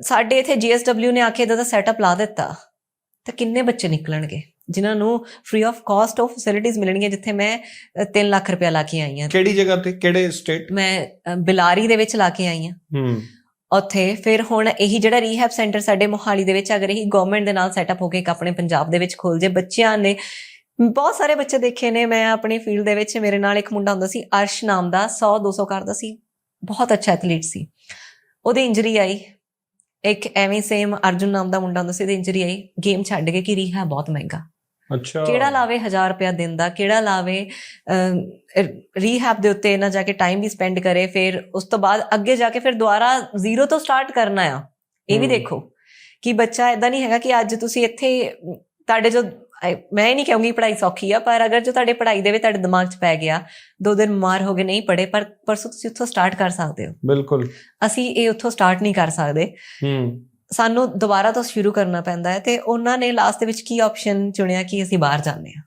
ਸਾਡੇ ਇਥੇ ਜੀਐਸਡਬਲਿਊ ਨੇ ਆ ਕੇ ਇਹਦਾ ਸੈਟਅਪ ਲਾ ਦਿੱਤਾ। ਤਾਂ ਕਿੰਨੇ ਬੱਚੇ ਨਿਕਲਣਗੇ? ਜਿਨ੍ਹਾਂ ਨੂੰ ਫ੍ਰੀ ਆਫ ਕਾਸਟ ਆਫ ਫੈਸਿਲਿਟੀਆਂ ਮਿਲਣਗੀਆਂ ਜਿੱਥੇ ਮੈਂ 3 ਲੱਖ ਰੁਪਇਆ ਲਾ ਕੇ ਆਈ ਹਾਂ ਕਿਹੜੀ ਜਗ੍ਹਾ ਤੇ? ਕਿਹੜੇ ਸਟੇਟ ਮੈਂ ਬਿਲਾਰੀ ਦੇ ਵਿੱਚ ਲਾ ਕੇ ਆਈ ਹਾਂ ਹੂੰ। ਉੱਥੇ ਫਿਰ ਹੁਣ ਇਹੀ ਜਿਹੜਾ ਰੀਹੈਬ ਸੈਂਟਰ ਸਾਡੇ ਮੋਹਾਲੀ ਦੇ ਵਿੱਚ ਅਗਰ ਇਹੀ ਗਵਰਨਮੈਂਟ ਦੇ ਨਾਲ ਸੈਟਅਪ ਹੋ ਕੇ ਇੱਕ ਆਪਣੇ ਪੰਜਾਬ ਦੇ ਵਿੱਚ ਖੋਲ ਜੇ ਬੱਚਿਆਂ ਨੇ ਬਹੁਤ ਸਾਰੇ ਬੱਚੇ ਦੇਖੇ ਨੇ ਮੈਂ ਆਪਣੀ ਫੀਲਡ ਦੇ ਵਿੱਚ ਮੇਰੇ ਨਾਲ ਇੱਕ ਮੁੰਡਾ ਹੁੰਦਾ ਸੀ ਅਰਸ਼ ਨਾਮ ਦਾ 100 200 ਕਰਦਾ ਸੀ। ਬਹੁਤ ਅੱਛਾ ਐਥਲੀਟ ਸੀ। ਉਹਦੀ ਇੰਜਰੀ ਆਈ। ਇੱਕ ਐਵੇਂ ਸੇਮ ਅਰਜੁਨ ਨਾਮ ਦਾ ਮੁੰਡਾ ਹੁੰਦਾ ਸੀ ਉਹਦੀ ਇੰਜਰੀ ਆਈ ਗੇਮ ਛੱਡ ਕੇ ਕਿ ਰੀਹੈਬ ਬਹੁਤ ਮਹਿੰਗਾ। ਅੱਛਾ। ਕਿਹੜਾ ਲਾਵੇ 1000 ਰੁਪਇਆ ਦਿਨ ਦਾ ਕਿਹੜਾ ਲਾਵੇ ਰੀਹੈਬ ਦੇ ਉੱਤੇ ਨਾ ਜਾ ਕੇ ਟਾਈਮ ਵੀ ਸਪੈਂਡ ਕਰੇ ਫਿਰ ਉਸ ਤੋਂ ਬਾਅਦ ਅੱਗੇ ਜਾ ਕੇ ਫਿਰ ਦੁਬਾਰਾ ਜ਼ੀਰੋ ਤੋਂ ਸਟਾਰਟ ਕਰਨਾ ਆ। ਇਹ ਵੀ। ਦੇਖੋ ਕਿ ਬੱਚਾ ਇਦਾਂ ਨਹੀਂ ਹੈਗਾ ਕਿ ਅੱਜ ਤੁਸੀਂ ਇੱਥੇ ਤੁਹਾਡੇ ਜੋ ਮੈਂ ਨਹੀਂ ਕਹੂੰਗੀ ਪੜ੍ਹਾਈ ਸੌਖੀ ਆ ਪਰ ਅਗਰ ਜੋ ਤੁਹਾਡੇ ਪੜ੍ਹਾਈ ਦੇ ਵਿੱਚ ਤੁਹਾਡੇ ਦਿਮਾਗ 'ਚ ਪੈ ਗਿਆ ਦੋ ਦਿਨ ਬਿਮਾਰ ਹੋ ਗਏ ਨਹੀਂ ਪੜ੍ਹੇ ਪਰ ਪਰਸੋਂ ਤੁਸੀਂ ਉੱਥੋਂ ਸਟਾਰਟ ਕਰ ਸਕਦੇ ਹੋ। ਬਿਲਕੁਲ। ਅਸੀਂ ਇਹ ਉੱਥੋਂ ਸਟਾਰਟ ਨਹੀਂ ਕਰ ਸਕਦੇ। ਹੂੰ। ਸਾਨੂੰ ਦੁਬਾਰਾ ਤੋਂ ਸ਼ੁਰੂ ਕਰਨਾ ਪੈਂਦਾ ਹੈ ਤੇ ਉਹਨਾਂ ਨੇ ਲਾਸਟ ਦੇ ਵਿੱਚ ਕੀ ਆਪਸ਼ਨ ਚੁਣਿਆ ਕਿ ਅਸੀਂ ਬਾਹਰ ਜਾਂਦੇ ਹਾਂ।